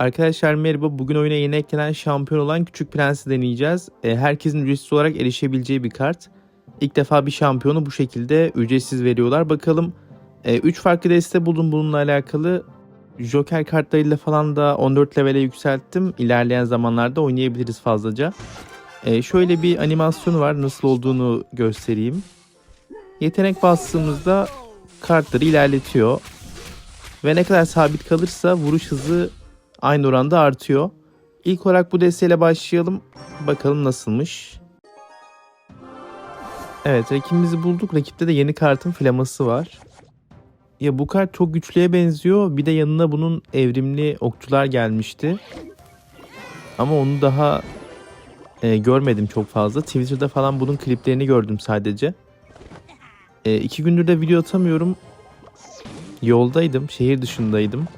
Arkadaşlar merhaba. Bugün oyuna yeni eklenen şampiyon olan Küçük Prens'i deneyeceğiz. E, herkesin ücretsiz olarak erişebileceği bir kart. İlk defa bir şampiyonu bu şekilde ücretsiz veriyorlar. Bakalım 3 farklı deste buldum bununla alakalı. Joker kartlarıyla falan da 14 levele yükselttim. İlerleyen zamanlarda oynayabiliriz fazlaca. E, şöyle bir animasyonu var. Nasıl olduğunu göstereyim. Yetenek bastığımızda kartları ilerletiyor. Ve ne kadar sabit kalırsa vuruş hızı aynı oranda artıyor. İlk olarak bu desteğiyle başlayalım. Bakalım nasılmış. Evet rakibimizi bulduk. Rakipte de yeni kartın flaması var. Ya bu kart çok güçlüye benziyor. Bir de yanına bunun evrimli okçular gelmişti. Ama onu daha e, görmedim çok fazla. Twitter'da falan bunun kliplerini gördüm sadece. E, iki gündür de video atamıyorum. Yoldaydım, şehir dışındaydım.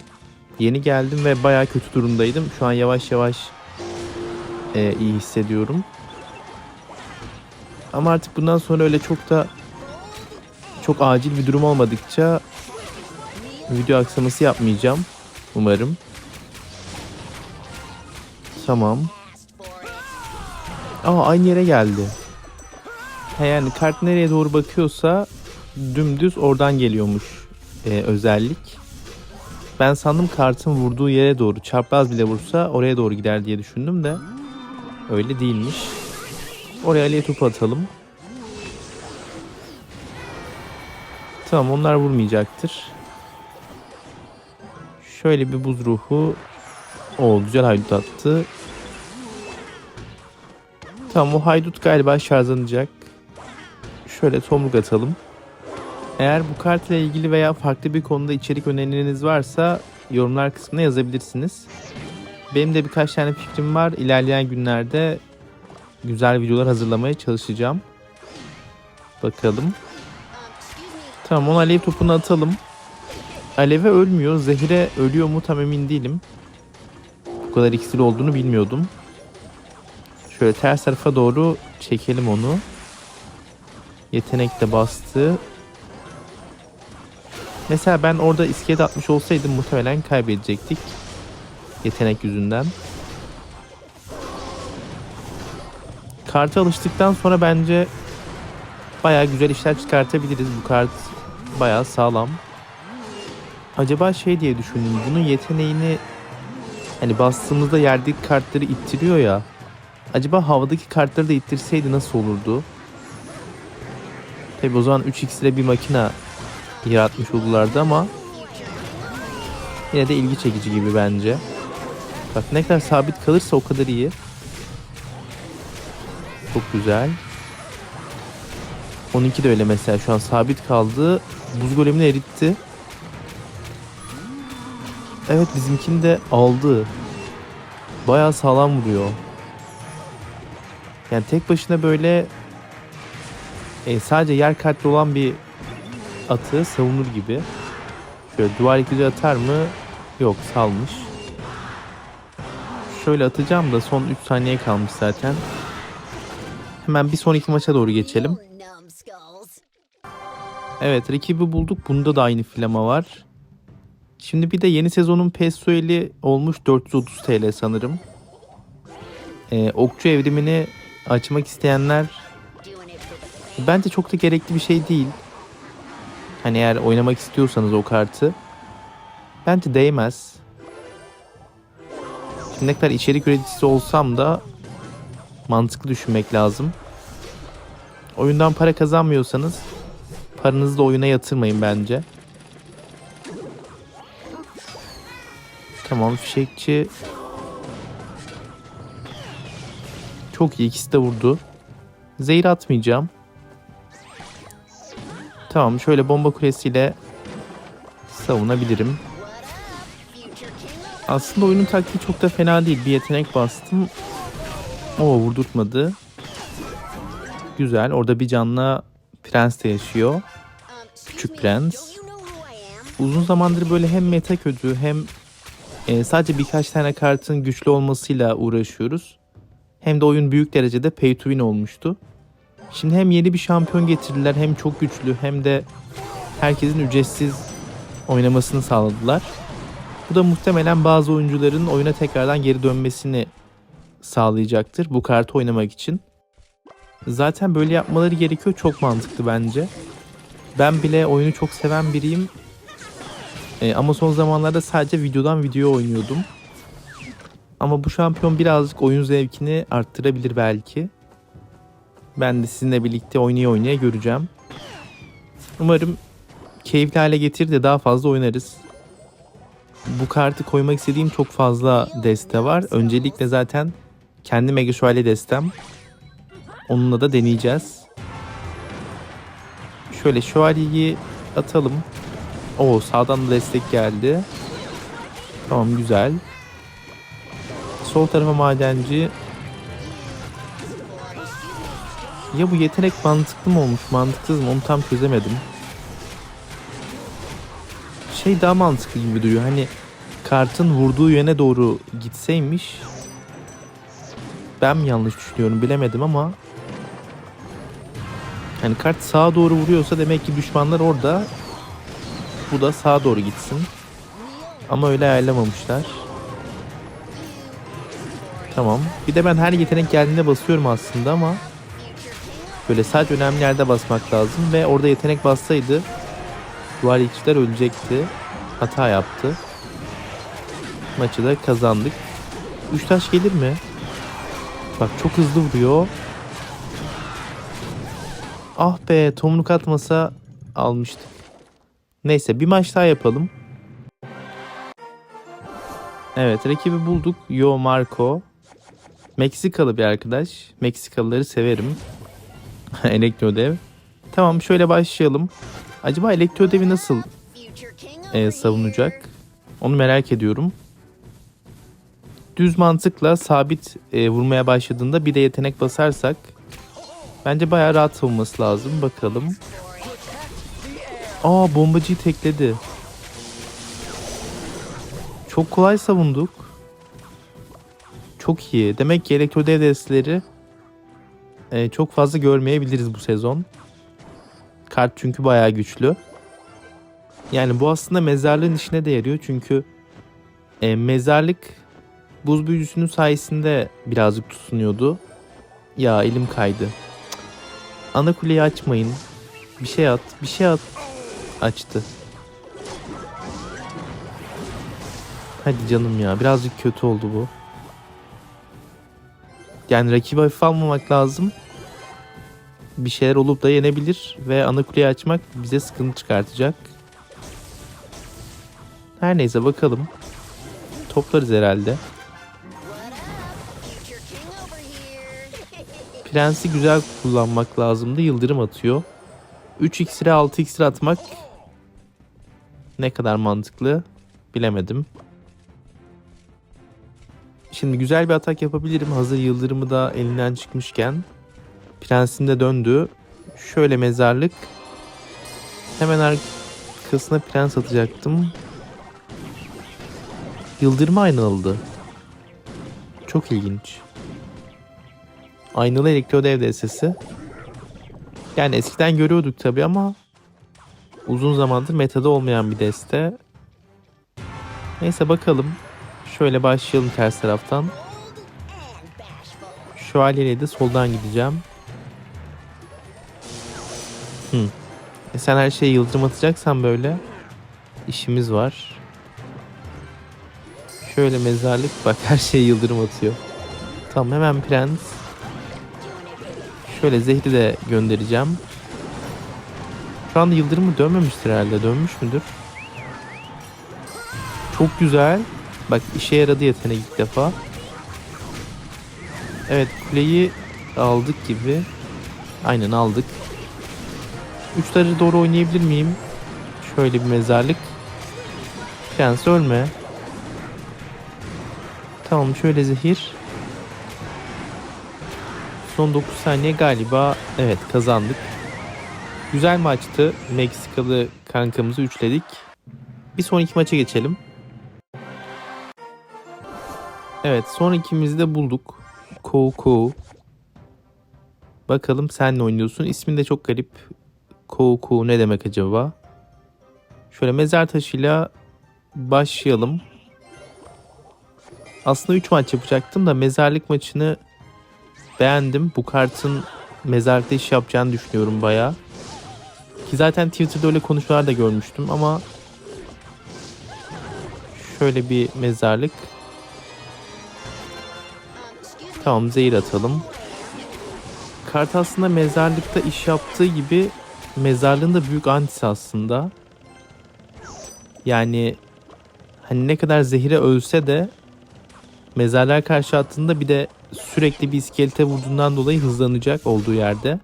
Yeni geldim ve bayağı kötü durumdaydım. Şu an yavaş yavaş e, iyi hissediyorum. Ama artık bundan sonra öyle çok da çok acil bir durum olmadıkça video aksaması yapmayacağım. Umarım. Tamam. Aa aynı yere geldi. Ha, yani kart nereye doğru bakıyorsa dümdüz oradan geliyormuş e, özellik. Ben sandım kartın vurduğu yere doğru çarpmaz bile vursa oraya doğru gider diye düşündüm de öyle değilmiş. Oraya aleye topu atalım. Tamam onlar vurmayacaktır. Şöyle bir buz ruhu. O güzel haydut attı. Tamam o haydut galiba şarjlanacak. Şöyle tomruk atalım. Eğer bu kart ile ilgili veya farklı bir konuda içerik önerileriniz varsa yorumlar kısmına yazabilirsiniz. Benim de birkaç tane fikrim var. İlerleyen günlerde güzel videolar hazırlamaya çalışacağım. Bakalım. Tamam onu alev topunu atalım. Aleve ölmüyor. Zehire ölüyor mu tam emin değilim. Bu kadar iksir olduğunu bilmiyordum. Şöyle ters tarafa doğru çekelim onu. Yetenek de bastı. Mesela ben orada iskelet atmış olsaydım muhtemelen kaybedecektik. Yetenek yüzünden. Karta alıştıktan sonra bence baya güzel işler çıkartabiliriz. Bu kart baya sağlam. Acaba şey diye düşündüm. Bunun yeteneğini hani bastığımızda yerdeki kartları ittiriyor ya. Acaba havadaki kartları da ittirseydi nasıl olurdu? Tabi o zaman 3x ile bir makina yaratmış oldulardı ama yine de ilgi çekici gibi bence. Bak ne kadar sabit kalırsa o kadar iyi. Çok güzel. 12 de öyle mesela şu an sabit kaldı. Buz golemini eritti. Evet bizimkini de aldı. Bayağı sağlam vuruyor. Yani tek başına böyle e, sadece yer kartlı olan bir atı savunur gibi. Şöyle duvar yıkıcı atar mı? Yok salmış. Şöyle atacağım da son 3 saniye kalmış zaten. Hemen bir sonraki maça doğru geçelim. Evet rakibi bulduk. Bunda da aynı flama var. Şimdi bir de yeni sezonun Pesueli olmuş 430 TL sanırım. Ee, okçu evrimini açmak isteyenler bence çok da gerekli bir şey değil. Hani eğer oynamak istiyorsanız o kartı bence değmez. Şimdi ne kadar içerik üreticisi olsam da mantıklı düşünmek lazım. Oyundan para kazanmıyorsanız paranızı da oyuna yatırmayın bence. Tamam fişekçi çok iyi ikisi de vurdu. Zehir atmayacağım. Tamam şöyle bomba kulesiyle savunabilirim. Aslında oyunun taktiği çok da fena değil. Bir yetenek bastım. O vurdurtmadı. Güzel. Orada bir canlı prens de yaşıyor. Küçük prens. Uzun zamandır böyle hem meta kötü hem e, sadece birkaç tane kartın güçlü olmasıyla uğraşıyoruz. Hem de oyun büyük derecede pay to win olmuştu. Şimdi hem yeni bir şampiyon getirdiler hem çok güçlü hem de herkesin ücretsiz oynamasını sağladılar. Bu da muhtemelen bazı oyuncuların oyuna tekrardan geri dönmesini sağlayacaktır bu kartı oynamak için. Zaten böyle yapmaları gerekiyor. Çok mantıklı bence. Ben bile oyunu çok seven biriyim. E, ama son zamanlarda sadece videodan video oynuyordum. Ama bu şampiyon birazcık oyun zevkini arttırabilir belki. Ben de sizinle birlikte oynaya oynaya göreceğim. Umarım keyifli hale getirir de daha fazla oynarız. Bu kartı koymak istediğim çok fazla deste var. Öncelikle zaten kendi Mega Şövalye destem. Onunla da deneyeceğiz. Şöyle şövalyeyi atalım. Oo sağdan da destek geldi. Tamam güzel. Sol tarafa madenci. Ya bu yetenek mantıklı mı olmuş mantıksız mı onu tam çözemedim. Şey daha mantıklı gibi duruyor. Hani kartın vurduğu yöne doğru gitseymiş. Ben mi yanlış düşünüyorum bilemedim ama Hani kart sağa doğru vuruyorsa demek ki düşmanlar orada. Bu da sağa doğru gitsin. Ama öyle ayarlamamışlar. Tamam. Bir de ben her yetenek geldiğinde basıyorum aslında ama böyle sadece önemli yerde basmak lazım ve orada yetenek bassaydı duvar ilkçiler ölecekti. Hata yaptı. Maçı da kazandık. 3 taş gelir mi? Bak çok hızlı vuruyor. Ah be tomruk atmasa almıştık. Neyse bir maç daha yapalım. Evet rakibi bulduk. Yo Marco. Meksikalı bir arkadaş. Meksikalıları severim. elektro ödev. Tamam şöyle başlayalım. Acaba elektro ödevi nasıl e, savunacak? Onu merak ediyorum. Düz mantıkla sabit e, vurmaya başladığında bir de yetenek basarsak Bence bayağı rahat savunması lazım. Bakalım. Aa bombacıyı tekledi. Çok kolay savunduk. Çok iyi. Demek ki elektro dev desteleri e, çok fazla görmeyebiliriz bu sezon. Kart çünkü bayağı güçlü. Yani bu aslında mezarlığın işine de yarıyor çünkü e, mezarlık buz büyücüsünün sayesinde birazcık tutunuyordu. Ya elim kaydı. Ana kuleyi açmayın. Bir şey at. Bir şey at. Açtı. Hadi canım ya. Birazcık kötü oldu bu. Yani rakibi hafife almamak lazım. Bir şeyler olup da yenebilir. Ve ana kuleyi açmak bize sıkıntı çıkartacak. Her neyse bakalım. Toplarız herhalde. Prensi güzel kullanmak lazımdı. Yıldırım atıyor. 3 iksire 6 iksir atmak ne kadar mantıklı bilemedim. Şimdi güzel bir atak yapabilirim. Hazır yıldırımı da elinden çıkmışken. Prensim de döndü. Şöyle mezarlık. Hemen arkasına prens atacaktım. Yıldırım aynı Çok ilginç. Aynalı elektrodev destesi. Yani eskiden görüyorduk tabi ama uzun zamandır metada olmayan bir deste. Neyse bakalım. Şöyle başlayalım ters taraftan. Şövalyeyle de soldan gideceğim. Hı. E sen her şeye yıldırım atacaksan böyle işimiz var. Şöyle mezarlık bak her şeye yıldırım atıyor. Tamam hemen prens. Şöyle zehri de göndereceğim. Şu anda yıldırımı dönmemiştir herhalde. Dönmüş müdür? Çok güzel. Bak işe yaradı yetenek ilk defa. Evet kuleyi aldık gibi. Aynen aldık. Uçları doğru oynayabilir miyim? Şöyle bir mezarlık. Prens ölme. Tamam şöyle zehir. Son 9 saniye galiba evet kazandık. Güzel maçtı. Meksikalı kankamızı üçledik. Bir sonraki maça geçelim. Evet son ikimizi de bulduk. Kou Kou. Bakalım sen ne oynuyorsun? İsmin de çok garip. Kou ne demek acaba? Şöyle mezar taşıyla başlayalım. Aslında 3 maç yapacaktım da mezarlık maçını beğendim. Bu kartın mezarlıkta iş yapacağını düşünüyorum bayağı. Ki zaten Twitter'da öyle konuşmalar da görmüştüm ama şöyle bir mezarlık. Tamam zehir atalım. Kart aslında mezarlıkta iş yaptığı gibi mezarlığın da büyük antisi aslında. Yani hani ne kadar zehire ölse de mezarlığa karşı attığında bir de sürekli bir iskelete vurduğundan dolayı hızlanacak olduğu yerde.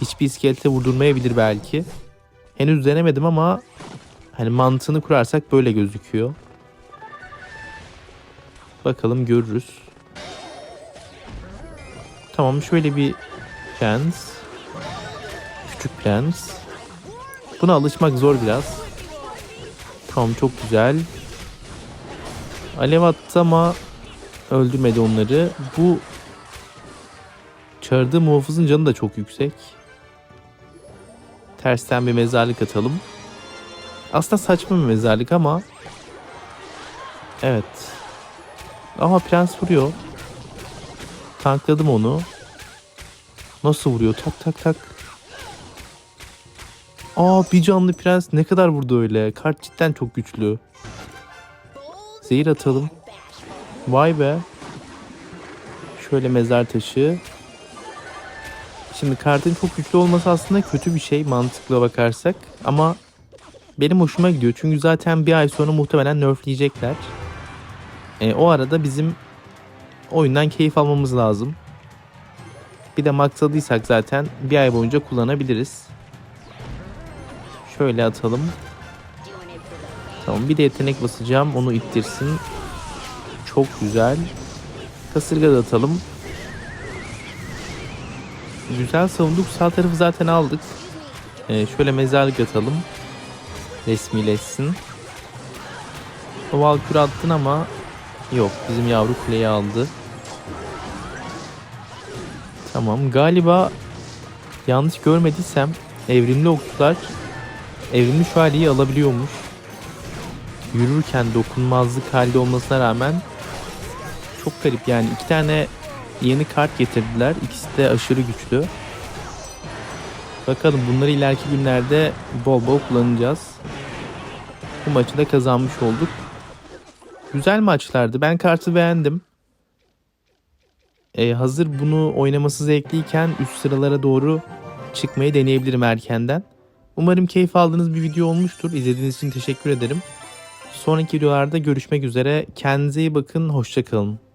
Hiçbir iskelete vurdurmayabilir belki. Henüz denemedim ama hani mantığını kurarsak böyle gözüküyor. Bakalım görürüz. Tamam şöyle bir prens. Prens. Buna alışmak zor biraz. Tamam çok güzel. Alev attı ama öldürmedi onları. Bu çağırdığı muhafızın canı da çok yüksek. Tersten bir mezarlık atalım. Aslında saçma bir mezarlık ama evet. Ama prens vuruyor. Tankladım onu. Nasıl vuruyor? Tak tak tak. Aa bir canlı prens ne kadar vurdu öyle. Kart cidden çok güçlü. Zehir atalım. Vay be. Şöyle mezar taşı. Şimdi kartın çok güçlü olması aslında kötü bir şey mantıklı bakarsak. Ama benim hoşuma gidiyor. Çünkü zaten bir ay sonra muhtemelen nerfleyecekler. E, o arada bizim oyundan keyif almamız lazım. Bir de maksadıysak zaten bir ay boyunca kullanabiliriz. Şöyle atalım. Tamam bir de yetenek basacağım. Onu ittirsin. Çok güzel. Kasırga da atalım. Güzel savunduk. Sağ tarafı zaten aldık. Ee, şöyle mezarlık atalım. Resmileşsin. O Valkür attın ama yok. Bizim yavru kuleyi aldı. Tamam. Galiba yanlış görmediysem evrimli okçular evrimli şövalyeyi alabiliyormuş. Yürürken dokunmazlık halde olmasına rağmen çok garip yani iki tane yeni kart getirdiler. İkisi de aşırı güçlü. Bakalım bunları ileriki günlerde bol bol kullanacağız. Bu maçı da kazanmış olduk. Güzel maçlardı. Ben kartı beğendim. Ee, hazır bunu oynaması zevkliyken üst sıralara doğru çıkmayı deneyebilirim erkenden. Umarım keyif aldığınız bir video olmuştur. İzlediğiniz için teşekkür ederim. Sonraki videolarda görüşmek üzere. Kendinize iyi bakın. Hoşçakalın.